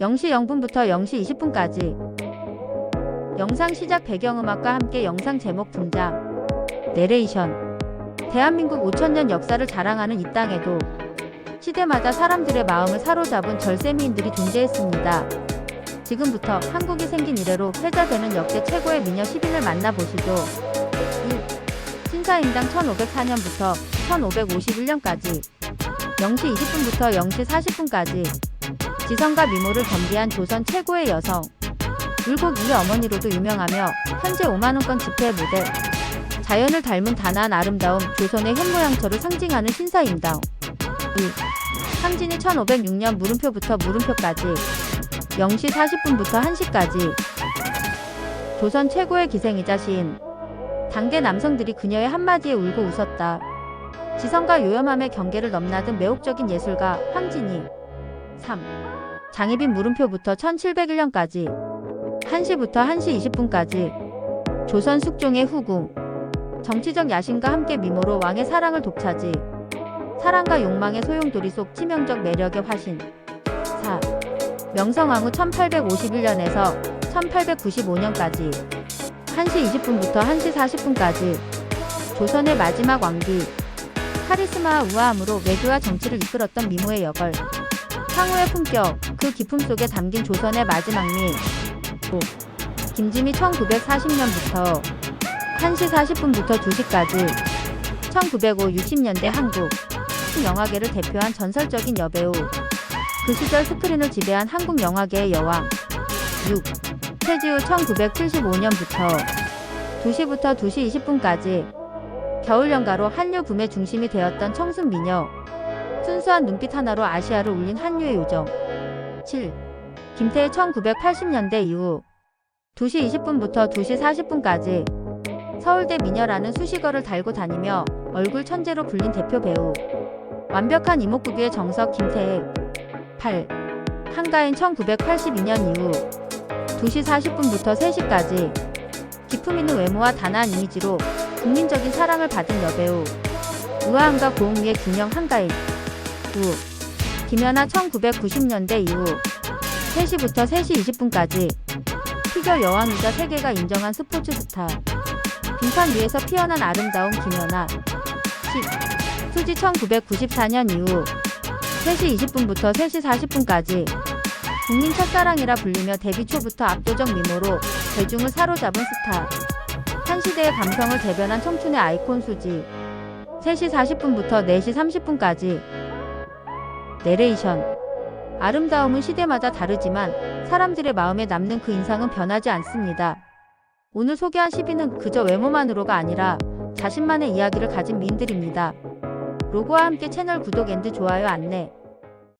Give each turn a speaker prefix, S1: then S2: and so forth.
S1: 0시 0분부터 0시 20분까지 영상 시작 배경음악과 함께 영상 제목 등장 내레이션 대한민국 5천년 역사를 자랑하는 이 땅에도 시대마다 사람들의 마음을 사로잡은 절세미인들이 존재했습니다. 지금부터 한국이 생긴 이래로 회자되는 역대 최고의 미녀 10인을 만나보시죠. 1. 신사임당 1504년부터 1551년까지 0시 20분부터 0시 40분까지 지성과 미모를 겸비한 조선 최고의 여성. 율곡 이의 어머니로도 유명하며 현재 5만원권 지폐 모델. 자연을 닮은 단아한 아름다움 조선의 현모양처를 상징하는 신사임당. 2. 상진이 1506년 물음표부터 물음표까지. 0시 40분부터 1시까지. 조선 최고의 기생이자 시인. 당대 남성들이 그녀의 한마디에 울고 웃었다. 지성과 요염함의 경계를 넘나든 매혹적인 예술가 황진이 3. 장희빈 물음표부터 1701년까지. 1시부터 1시 20분까지. 조선 숙종의 후궁. 정치적 야심과 함께 미모로 왕의 사랑을 독차지. 사랑과 욕망의 소용돌이 속 치명적 매력의 화신. 4. 명성황후 1851년에서 1895년까지. 1시 20분부터 1시 40분까지. 조선의 마지막 왕비 카리스마와 우아함으로 외교와 정치를 이끌었던 미모의 역을 향후의 품격 그 기품 속에 담긴 조선의 마지막 미 5. 김지미 1940년부터 1시 40분부터 2시까지 1905 60년대 한국 영화계를 대표한 전설적인 여배우 그 시절 스크린을 지배한 한국 영화계의 여왕 6. 최지우 1975년부터 2시부터 2시 20분까지 겨울 연가로 한류 붐의 중심이 되었던 청순 미녀 순수한 눈빛 하나로 아시아를 울린 한류의 요정. 7. 김태희 1980년대 이후 2시 20분부터 2시 40분까지 서울대 미녀라는 수식어를 달고 다니며 얼굴 천재로 불린 대표 배우. 완벽한 이목구비의 정석 김태희 8. 한가인 1982년 이후 2시 40분부터 3시까지 기품 있는 외모와 단아한 이미지로 국민적인 사랑을 받은 여배우. 우아함과 고음미의 균형 한가인 9. 김연아 1990년대 이후 3시부터 3시 20분까지 피겨 여왕이자 세계가 인정한 스포츠 스타 빙판 위에서 피어난 아름다운 김연아 10. 수지 1994년 이후 3시 20분부터 3시 40분까지 국민 첫사랑이라 불리며 데뷔 초부터 압도적 미모로 대중을 사로잡은 스타. 한 시대의 감성을 대변한 청춘의 아이콘 수지. 3시 40분부터 4시 30분까지. 내레이션. 아름다움은 시대마다 다르지만 사람들의 마음에 남는 그 인상은 변하지 않습니다. 오늘 소개한 10위는 그저 외모만으로가 아니라 자신만의 이야기를 가진 미인들입니다. 로고와 함께 채널 구독 앤드 좋아요 안내